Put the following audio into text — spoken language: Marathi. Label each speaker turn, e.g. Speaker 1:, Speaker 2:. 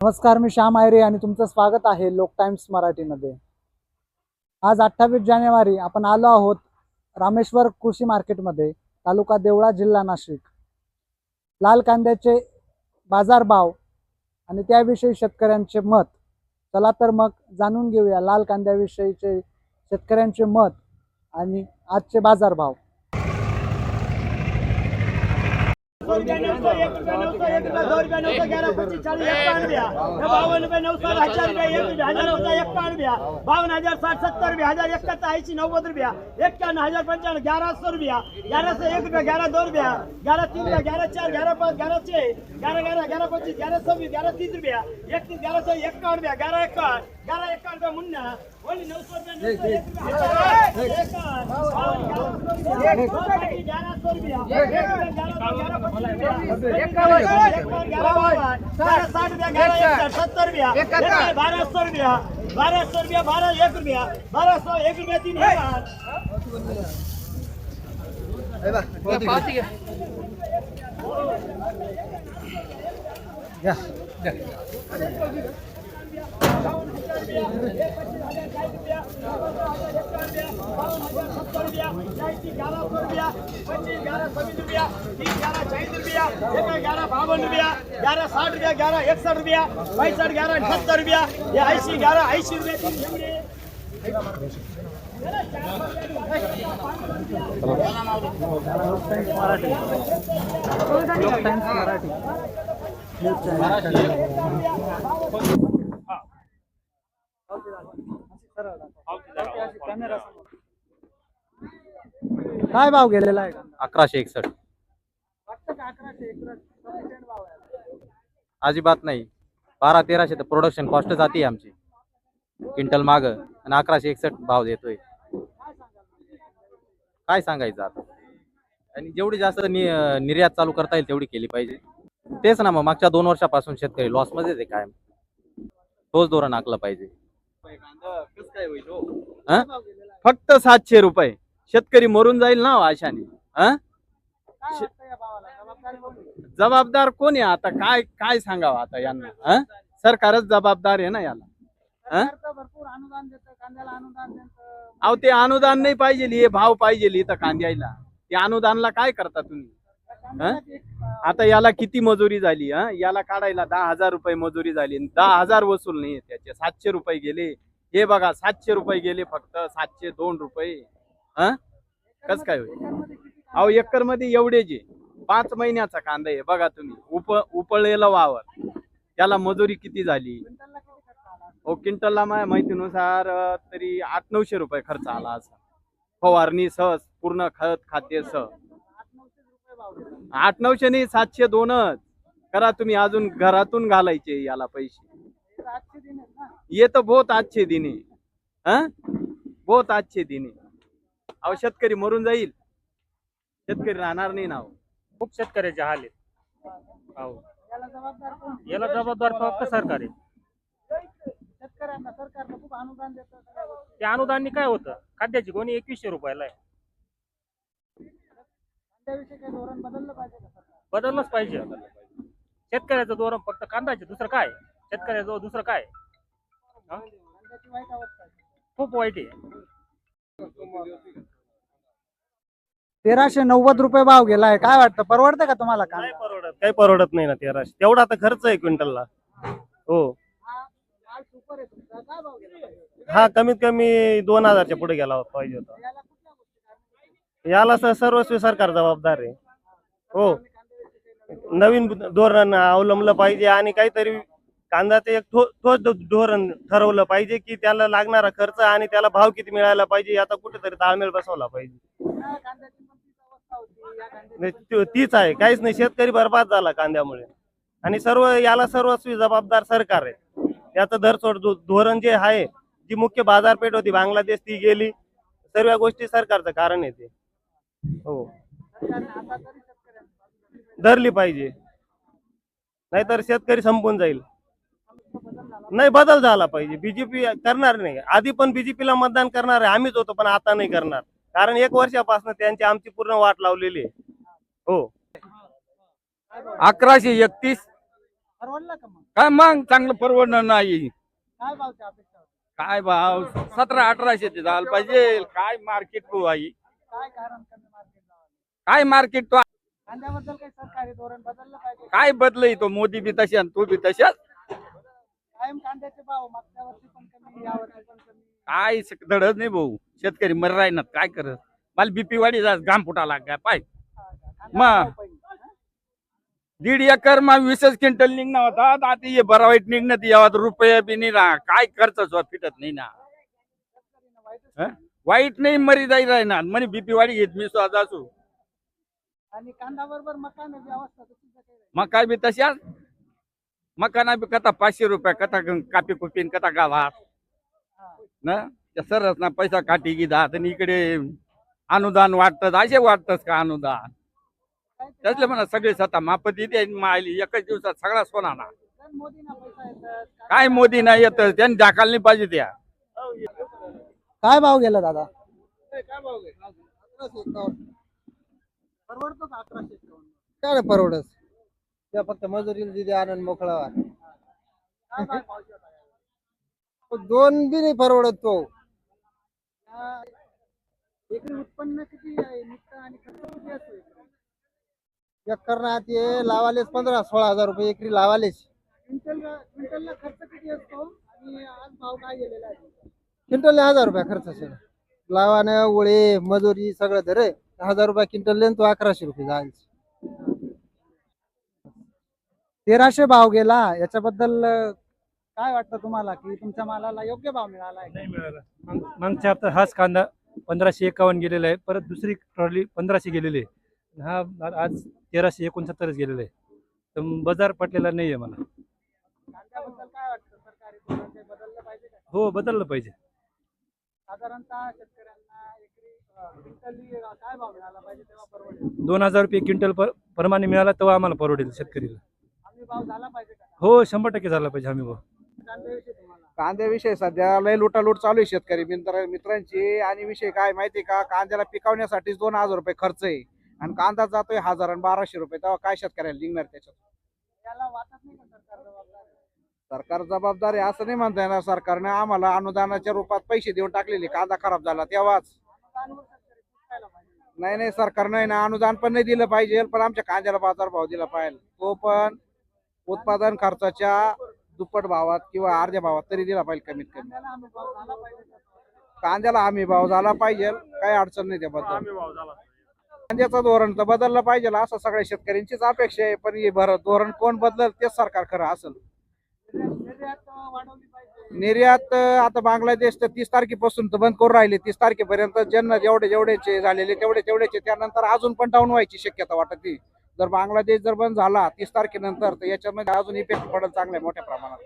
Speaker 1: नमस्कार मी श्याम आयरे आणि तुमचं स्वागत आहे लोक टाइम्स मराठीमध्ये. आज अठ्ठावीस जानेवारी आपण आलो आहोत रामेश्वर कृषी मार्केटमध्ये तालुका देवळा जिल्हा नाशिक. लाल कांद्याचे बाजारभाव आणि त्याविषयी शेतकऱ्यांचे मत. चला तर मग जाणून घेऊया लाल कांद्याविषयीचे शेतकऱ्यांचे मत आणि आजचे बाजारभाव
Speaker 2: सौ नौ एक रुपया नौ सौ एक रुपया दो रुपया नौ सौ ग्यारह पच्चीस चालीस इक्यावन बावन रुपया नौ सौ हजार रुपया एक हजार रुपया इक्यावन रुपया बावन हजार साठ सत्तर रुपया हजार इकहत्तर ऐसी नव्वद रुपया. इक्यावन हजार पंचावन ग्यारह सौ रुपया ग्यारह सौ एक रुपया ग्यारह दो रुपया. ग्यारह तीन रुपया ग्यारह चार ग्यारह पाँच ग्यारह छः. ग्यारह ग्यारह ग्यारह पच्चीस ग्यारह सौ ग्यारह तीस रुपया. इकतीस ग्यारह सौ इक्यावन रुपया ग्यारह इक्यावन ಎಲ್ಲ ಎಕ್ಕಾಡ್ದ बारह सौ सत्तर रुपया चालीस ग्यारह सौ रुपया पच्चीस ग्यारह छब्बीस रुपया तीस ग्यारह चालीस रुपया एक ग्यारह बावन रुपया ग्यारह साठ रुपया ग्यारह इकसठ रुपया पैंसठ ग्यारह अठहत्तर रुपया ये ऐसी ग्यारह ऐसी रुपये तीन एवढे.
Speaker 1: लोक टाइम्स मराठी काय भाव गेलेला आहे?
Speaker 3: अकराशे एकसष्ट.
Speaker 1: वाटतं का अकराशे एकसष्ट? sufficient भाव आहे?
Speaker 3: अजिबात नाही. बारा तेराशे तर प्रोडक्शन कॉस्ट जाते आमची. क्विंटल माग. आणि अकराशे एकसष्ट भाव देतोय. काय सांगायचं आता? आणि जेवढी जास्त नि- निर्यात चालू करता येईल तेवढी केली पाहिजे. तेच ना मग मागच्या दोन वर्षापासून शेतकरी लॉस मध्येच आहे काय तोच धोरण आखलं पाहिजे.
Speaker 4: हं? फक्त सातशे रुपये. शेतकरी मरून जाईल ना हो अशाने हं?
Speaker 1: भावाला? जबाबदारी
Speaker 4: कोण आहे? आता? काय काय सांगावं आता यांना? हं? सरकारच जबाबदार आहे ना याला. हं?
Speaker 1: सरकार तर भरपूर अनुदान देतं कांद्याला अनुदान देतं.
Speaker 4: अहो ते अनुदान नाही पाहिजे हे भाव पाहिजे इथं कांद्याला ते अनुदानला काय करता तुम्ही? आता याला किती मजुरी झाली हा? याला काढायला दहा हजार रुपये मजुरी झाली आणि दहा हजार वसूल नाही त्याचे. सातशे रुपये गेले. हे बघा सातशे रुपये गेले फक्त. सातशे दोन रुपये. हा? कस काय होईल? अहो एकरमध्ये एवढे जे. पाच महिन्याचा कांदा आहे. बघा तुम्ही. उप उपळलेला वावर. त्याला मजुरी किती झाली? हो क्विंटलला माझ्या माहितीनुसार तरी आठ नऊशे रुपये खर्च आला असा. फवारणी सहज पूर्ण खत खाद्य सह
Speaker 1: आठ नऊशे
Speaker 4: नाही सातशे दोनच. करा तुम्ही अजून घरातून घालायचे याला पैसे.
Speaker 1: हे तर आजचे दिन. आहेत ना
Speaker 4: ये तो बहुत अच्छे दिन है? हं? बहुत अच्छे दिन. है अहो शेतकरी मरून जाईल. शेतकरी राहणार नाही ना हो.
Speaker 5: खूप शेतकऱ्याचे हाल आहेत. हो
Speaker 1: याला जबाबदार कोण
Speaker 5: याला जबाबदार फक्त सरकार आहे.
Speaker 1: शेतकऱ्यांना सरकारनं खूप अनुदान
Speaker 5: काय होतं? खाद्याची कोणी एकवीसशे रुपयाला आहे.
Speaker 1: कांद्याविषयी काही धोरण बदललं पाहिजे का सरकार?
Speaker 5: बदललंच पाहिजे. शेतकऱ्याचं धोरण फक्त कांदाचे दुसरं काय? शेतकऱ्याजवळ दुसरं काय? हा?
Speaker 1: कांद्याची वाईट अवस्था आहे.
Speaker 5: खूप वाईट आहे.
Speaker 1: तेराशे नव्वद रुपये भाव गेलाय. काय वाटतं परवडतं का तुम्हाला
Speaker 6: नाही
Speaker 1: कांदा
Speaker 6: परवडत काही परवडत नाही ना तेराशे. तेवढा आता खर्च आहे क्विंटलला. हो.
Speaker 1: हा माल सुपर आहे तुमचा. काय भाव गेला? पाहिजे?
Speaker 6: हा कमीत कमी दोन हजारच्या पुढे गेला पाहिजे होता.
Speaker 1: याला
Speaker 6: याला सर्वस्वी सरकार जबाबदार आहे. हो.
Speaker 1: नवीन
Speaker 6: धोरण अवलंबलं पाहिजे आणि काहीतरी कांद्याचं एक ठो- ठोस धोरण ठरवलं पाहिजे की त्याला लागणारा खर्च आणि त्याला भाव किती मिळायला पाहिजे याचा कुठेतरी ताळमेळ बसवला पाहिजे.
Speaker 1: म्हणजे तीच
Speaker 6: आहे. काहीच नाही. शेतकरी बरबाद झाला कांद्यामुळे. आणि सर्व याला सर्वस्वी जबाबदार सरकार आहे. याचं दरसोड धोरण जे आहे जी मुख्य बाजारपेठ होती बांगलादेश ती गेली. सर्व गोष्टी सरकारचं कारण आहे ते. हो. धरली पाहिजे. नाहीतर शेतकरी संपून जाईल. नाही बदल झाला पाहिजे. बीजेपी करणार नाही. आधी पण बीजेपीला मतदान करणार आहे. आम्हीच होतो पण आता नाही करणार. कारण एक वर्षापासून त्यांची आमची पूर्ण वाट लावलेली आहे. हो.
Speaker 4: अकराशे एकतीस.
Speaker 7: काय मग? चांगलं परवडणं नाही.
Speaker 1: काय
Speaker 7: भाव सतरा अठराशे ते झालं पाहिजे. काय मार्केट भाऊ आहे?
Speaker 1: काय मार्केट
Speaker 7: काय तो?
Speaker 1: कांद्याबद्दल काही सरकारी धोरण बदललं पाहिजे.
Speaker 7: काय बदलय तो? मोदी बी तशा तू बी तशाच
Speaker 1: कायम कांद्याचे भाव मागच्या वर्षी पण कमी पण
Speaker 7: काय धडच नाही भाऊ. शेतकरी मर राहणार काय करत मला बीपी वाढी जा घाम फुटा लाग पाय. मग. दीड एकर मा वीसच क्विंटल निघणार होता. आता हे बरा वाईट निघणं यावं रुपये बी नाही ना. काय खर्च फिटत नाही ना. हं? वाईट नाही मरी जाई राहणार. म्हणे बीपी वाढी घेत मी स्वतः असू
Speaker 1: आणि कांदा बरोबर मकानाची अवस्था तशीच आहे काही.
Speaker 7: मग काय बी तशाच मकाना बी कथा पाचशे रुपये कथा कापी कुपीन कथा गावात
Speaker 1: हा.
Speaker 7: ना? त्या सरस ना पैसा काठी गिदात आणि इकडे अनुदान वाटतं असे वाटतच का अनुदान?
Speaker 1: काय ते
Speaker 7: त्यातले म्हणा सगळे स्वतः मापती ते मायली एकच दिवसात सगळा सोना ना
Speaker 1: तर मोदींना पैसा येतात
Speaker 7: काय मोदी नाही येत त्यांनी दाखल नाही पाहिजे त्या.
Speaker 1: काय भाव गेला दादा? परवडतो का अकराशे एकावन्न?
Speaker 8: काय परवडत त्या फक्त मजुरीला दिली आनंद मोकळा व्हा.
Speaker 1: काय भाव पावशेर आहे?
Speaker 8: दोन बी नाही परवडत तो
Speaker 1: एकरी उत्पन्न किती आहे निघतं आणि खर्च किती असतो एकरी?
Speaker 8: एक करणार ते लावालेच पंधरा सोळा हजार रुपये एकरी लावालेच
Speaker 1: क्विंटल क्विंटलला खर्च किती असतो आणि आज भाव काय गेलेला आहे
Speaker 8: क्विंटल हजार रुपये खर्च असेल लावानं ओळे मजुरी सगळं धरे हजार रुपये क्विंटल लेन तो अकराशे रुपये जाईल.
Speaker 1: तेराशे भाव गेला. याच्याबद्दल अं, काय वाटतं तुम्हाला की तुमच्या मालाला योग्य भाव मिळाला आहे
Speaker 5: नाही मिळाला. माग- मागच्या हप्त्यात हाच कांदा पंधराशे एकावन्न गेलेला आहे. परत दुसरी ट्रॉली पंधराशे गेलेली आहे. हा आ- आज तेराशे एकोणसत्तरच गेलेला आहे. तर बाजार पटलेला नाही आहे मला.
Speaker 1: कांद्याबद्दल काय वाटतं? सरकारी धोरण काही बदललं पाहिजे का?
Speaker 5: हो बदललं पाहिजे.
Speaker 1: साधारणतः शेतकऱ्यांना
Speaker 5: दोन हजार रुपये क्विंटल पर प्रमाणे मिळाला तेव्हा आम्हाला परवडेल शेतकरीला.
Speaker 1: आम्ही भाव झाला पाहिजे का?
Speaker 5: हो शंभर टक्के झाला पाहिजे हमी भाव.
Speaker 1: कांद्याविषयी तुम्हाला?
Speaker 9: कांद्याविषयी सध्या लय लुटालूट चालू आहे शेतकरी मित्र मित्रांची. आणि विषय काय माहिती का कांद्याला पिकवण्यासाठीच दोन हजार रुपये खर्च आहे. आणि कांदा जातोय हजार आणि बाराशे रुपये. तेव्हा काय शेतकऱ्याला निघणार त्याच्यात?
Speaker 1: याला वाटत नाही का सरकार जबाबदार?
Speaker 9: असं नाही म्हणता येणार. सरकारने आम्हाला अनुदानाच्या रूपात पैसे देऊन टाकलेले. कांदा खराब झाला तेव्हाच. नाही नाही सरकारने ना अनुदान पण नाही दिलं पाहिजे पण आमच्या कांद्याला बाजार भाव दिला पाहिजे. तो पण उत्पादन खर्चाच्या दुप्पट भावात किंवा अर्ध्या भावात तरी दिला पाहिजे कमीत कमी.
Speaker 1: कांद्याला आम्ही भाव झाला पाहिजे का?
Speaker 9: कांद्याला हमी भाव झाला पाहिजे. काही अडचण नाही त्याबद्दल कांद्याचं धोरण तर बदललं पाहिजे असं सगळ्या शेतकऱ्यांचीच अपेक्षा आहे पण हे बरं धोरण कोण बदलल तेच सरकार खरं असेल.
Speaker 1: निर्यात
Speaker 9: आता बांगलादेश तर तीस तारखेपासून तर बंद करून राहिले. तीस तारखेपर्यंत ज्यांना जेवढे जेवढेचे झालेले तेवढे तेवढेचे त्यानंतर अजून पण डाऊन व्हायची शक्यता वाटते. जर बांगलादेश जर बंद झाला तीस तारखेनंतर तर याच्यामध्ये अजून इफेक्ट पडेल चांगल्या मोठ्या प्रमाणात.